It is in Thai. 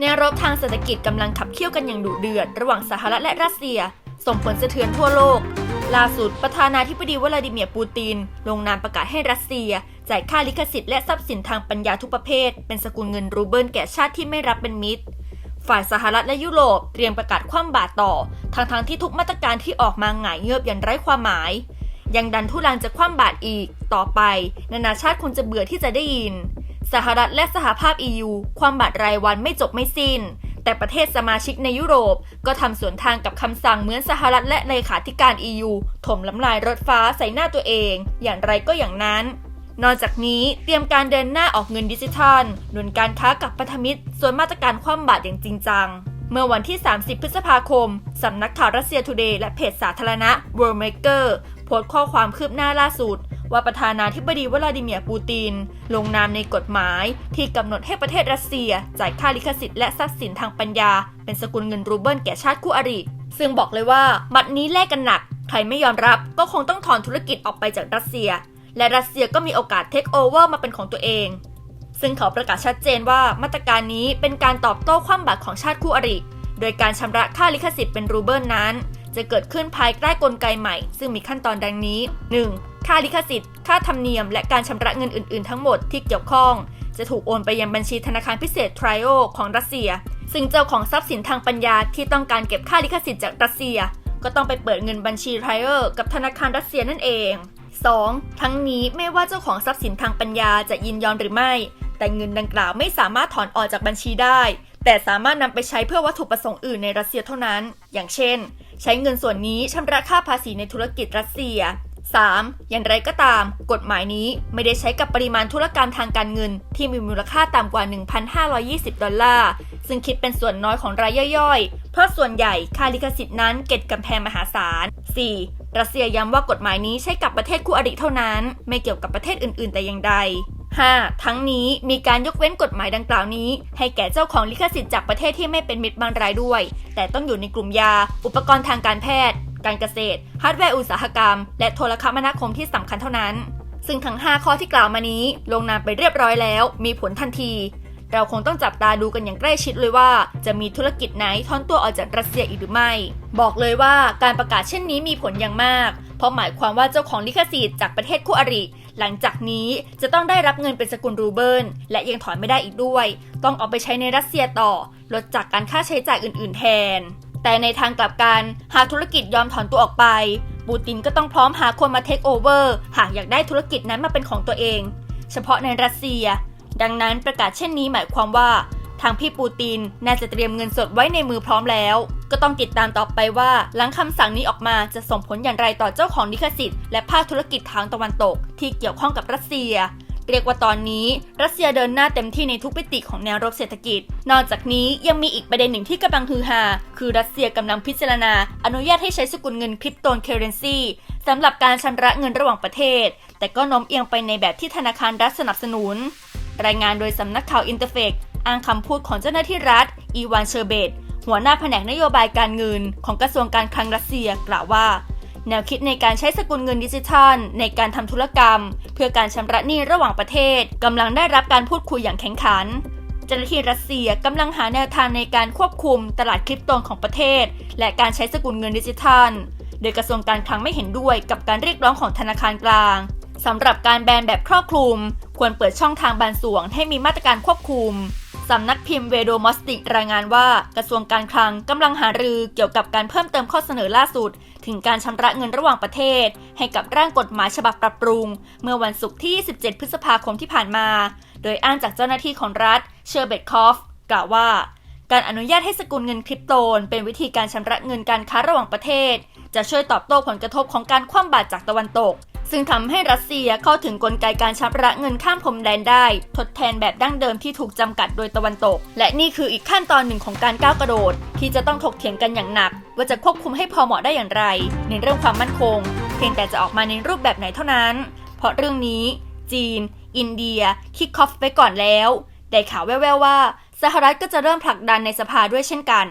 แนวรบทางเศรษฐกิจกำลังขับเคี่ยวกันอย่างดุเดือด ระหว่างสหรัฐและรัสเซีย ส่งผลสะเทือนทั่วโลก ล่าสุดประธานาธิบดีวลาดิเมียร์ปูติน ลงนามประกาศให้รัสเซีย จ่ายค่าลิขสิทธิ์และทรัพย์สินทางปัญญาทุกประเภท เป็นสกุลเงินรูเบิลแก่ชาติที่ไม่รับเป็นมิตร ฝ่ายสหรัฐและยุโรปเตรียมประกาศคว่ำบาตรต่อทั้งทางๆที่ทุกมาตรการที่ออกมาหงายเงือบอย่างไร้ความหมาย ยังดันทุลังจะคว่ำบาตรอีก ต่อไป นานาชาติคงจะเบื่อที่จะได้ยิน สหรัฐและสหภาพ EU ความบาตรายวันไม่จบไม่สิ้น แต่ประเทศสมาชิกในยุโรป ก็ทำสวนทางกับคำสั่งเหมือนสหรัฐและเลขาธิการ EU ถมล้ำลายรถฟ้าใส่หน้าตัวเอง อย่างไรก็อย่างนั้น นอกจากนี้เตรียมการเดินหน้าออกเงินดิจิทัลหนุนการค้ากับพันธมิตร ส่วนมาตรการคว่ำบาตรอย่างจริงจังเมื่อวันที่ 30 พฤษภาคม สำนักข่าวรัสเซียทูเดย์และเพจสาธารณะ World Maker โพสต์ข้อความคืบหน้าล่าสุด ว่าประธานาธิบดีวลาดิเมียร์ปูติน ลงนามในกฎหมาย ที่กำหนดให้ประเทศรัสเซีย จ่ายค่าลิขสิทธิ์และทรัพย์สินทางปัญญา เป็นสกุลเงินรูเบิลแก่ชาติคู่อริซึ่งบอกเลยว่ามัดนี้แลกกันหนัก ใครไม่ยอมรับก็คงต้องถอนธุรกิจออกไปจากรัสเซีย และรัสเซียก็มีโอกาสเทคโอเวอร์มาเป็นของตัวเอง ซึ่งเขาประกาศชัดเจนว่ามาตรการนี้เป็นการตอบโต้ความบาตรของชาติคู่อริโดยการชำระค่าลิขสิทธิ์เป็นรูเบิลนั้น จะเกิดขึ้นภายใต้กลไกใหม่ ซึ่งมีขั้นตอนดังนี้ 1. ค่าลิขสิทธิ์ ค่าธรรมเนียม และการชำระเงินอื่น ๆ ทั้งหมดที่เกี่ยวข้อง จะถูกโอนไปยังบัญชีธนาคารพิเศษ Trio ของรัสเซีย ซึ่งเจ้าของทรัพย์สินทางปัญญาที่ต้องการเก็บค่าลิขสิทธิ์จากรัสเซีย ก็ต้องไปเปิดเงินบัญชี Trio กับธนาคารรัสเซียนั่นเอง 2. ทั้งนี้ไม่ว่าเจ้าของทรัพย์สินทางปัญญาจะยินยอมหรือไม่ แต่เงินดังกล่าวไม่สามารถถอนออกจากบัญชีได้ แต่สามารถนำไปใช้เพื่อวัตถุประสงค์อื่นในรัสเซียเท่านั้น อย่างเช่น ใช้เงินส่วนนี้ชำระค่าภาษีในธุรกิจรัสเซีย 3. อย่างไรก็ตาม กฎหมายนี้ไม่ได้ใช้กับปริมาณธุรกรรมทางการเงิน ที่มีมูลค่าต่ำกว่า 1,520 ดอลลาร์ ซึ่งคิดเป็นส่วนน้อยของรายย่อยๆ เพราะส่วนใหญ่ค่าลิขสิทธิ์นั้นเก็บกำแพงมหาศาล 4. รัสเซียย้ำว่ากฎหมายนี้ใช้กับประเทศคู่อริเท่านั้น ไม่เกี่ยวกับประเทศอื่น ๆ แต่อย่างใด 5. ทั้งนี้มีการยกเว้นกฎหมายดังกล่าวนี้ ให้แก่เจ้าของลิขสิทธิ์จากประเทศที่ไม่เป็นมิตรบางรายด้วย แต่ต้องอยู่ในกลุ่มยา อุปกรณ์ทางการแพทย์ การเกษตรฮาร์ดแวร์อุตสาหกรรม และโทรคมนาคมที่สำคัญเท่านั้น ซึ่งทั้ง 5 ข้อที่กล่าวมานี้ ลงนามไปเรียบร้อยแล้ว มีผลทันที เราคงต้องจับตาดูกันอย่างใกล้ชิดเลยว่า จะมีธุรกิจไหนทอนตัวออกจากรัสเซียอีกหรือไม่ บอกเลยว่าการประกาศเช่นนี้มีผลอย่างมาก เพราะหมายความว่าเจ้าของลิขสิทธิ์จากประเทศคู่อริหลังจากนี้จะต้องได้รับเงินเป็นสกุลรูเบิลและยังถอนไม่ได้อีกด้วย ต้องเอาไปใช้ในรัสเซียต่อ ลดจากการค่าใช้จ่ายอื่น ๆ แทน แต่ในทางกลับกันหากธุรกิจยอมถอนตัวออกไป ปูตินก็ต้องพร้อมหาคนมาเทคโอเวอร์หากอยากได้ธุรกิจนั้นมาเป็นของตัวเอง เฉพาะในรัสเซีย ดังนั้นประกาศเช่นนี้หมายความว่า ทางพี่ปูตินน่าจะเตรียมเงินสดไว้ในมือพร้อมแล้ว ก็ต้องติดตามต่อไปว่าหลังคำสั่งนี้ออกมาจะส่งผลอย่างไรต่อเจ้าของลิขสิทธิ์และภาคธุรกิจทางตะวันตก ที่เกี่ยวข้องกับรัสเซีย เรียกว่าตอนนี้รัสเซียเดินหน้าเต็มที่ในทุกมิติของแนวรบเศรษฐกิจ นอกจากนี้ยังมีอีกประเด็นหนึ่งที่กำลังฮือฮาคือรัสเซียกำลังพิจารณา อนุญาตให้ใช้สกุลเงินคริปโตเคอเรนซีสำหรับการชำระเงินระหว่างประเทศ แต่ก็โน้มเอียงไปในแบบที่ธนาคารรัฐสนับสนุน รายงานโดยสำนักข่าวอินเตอร์เฟกอ้างคำพูดของเจ้าหน้าที่รัฐ อีวานเชอร์เบตหัวหน้าแผนกนโยบายการเงินของกระทรวงการคลังรัสเซียกล่าวว่า แนวคิดในการใช้สกุลเงินดิจิทัล ในการทำธุรกรรม เพื่อการชำระหนี้ระหว่างประเทศกำลังได้รับการพูดคุยอย่างแข็งขันเจ้าหน้าที่รัสเซียกำลังหาแนวทางในการควบคุมตลาดคริปโตของประเทศ และการใช้สกุลเงินดิจิทัล โดยกระทรวงการคลังไม่เห็นด้วยกับการเรียกร้องของธนาคารกลางสำหรับการแบนแบบครอบคลุม ควรเปิดช่องทางบานส่วนให้มีมาตรการควบคุม สำนักพิมพ์เวโดมอสติกรายงานว่ากระทรวงการคลังกำลังหารือเกี่ยวกับการเพิ่มเติมข้อเสนอล่าสุด ถึงการชำระเงินระหว่างประเทศ ให้กับร่างกฎหมายฉบับปรับปรุง เมื่อวันศุกร์ที่27พฤษภาคมที่ผ่านมา โดยอ้างจากเจ้าหน้าที่ของรัฐเชอร์เบตคอฟกล่าวว่า การอนุญาตให้สกุลเงินคริปโตน เป็นวิธีการชำระเงินการค้าระหว่างประเทศ จะช่วยตอบโต้ผลกระทบของการคว่ำบาตรจากตะวันตก ซึ่งทำให้รัสเซียเข้าถึงกลไกการชำระเงินข้ามพรมแดนได้ ทดแทนแบบดั้งเดิมที่ถูกจำกัดโดยตะวันตก และนี่คืออีกขั้นตอนหนึ่งของการก้าวกระโดด ที่จะต้องถกเถียงกันอย่างหนัก ว่าจะควบคุมให้พอเหมาะได้อย่างไร ในเรื่องความมั่นคง เพียงแต่จะออกมาในรูปแบบไหนเท่านั้น เพราะเรื่องนี้ จีน อินเดียคิกคอฟไปก่อนแล้วแต่ข่าวแว่วๆว่าสหรัฐก็จะเริ่มผลักดันในสภาด้วยเช่นกัน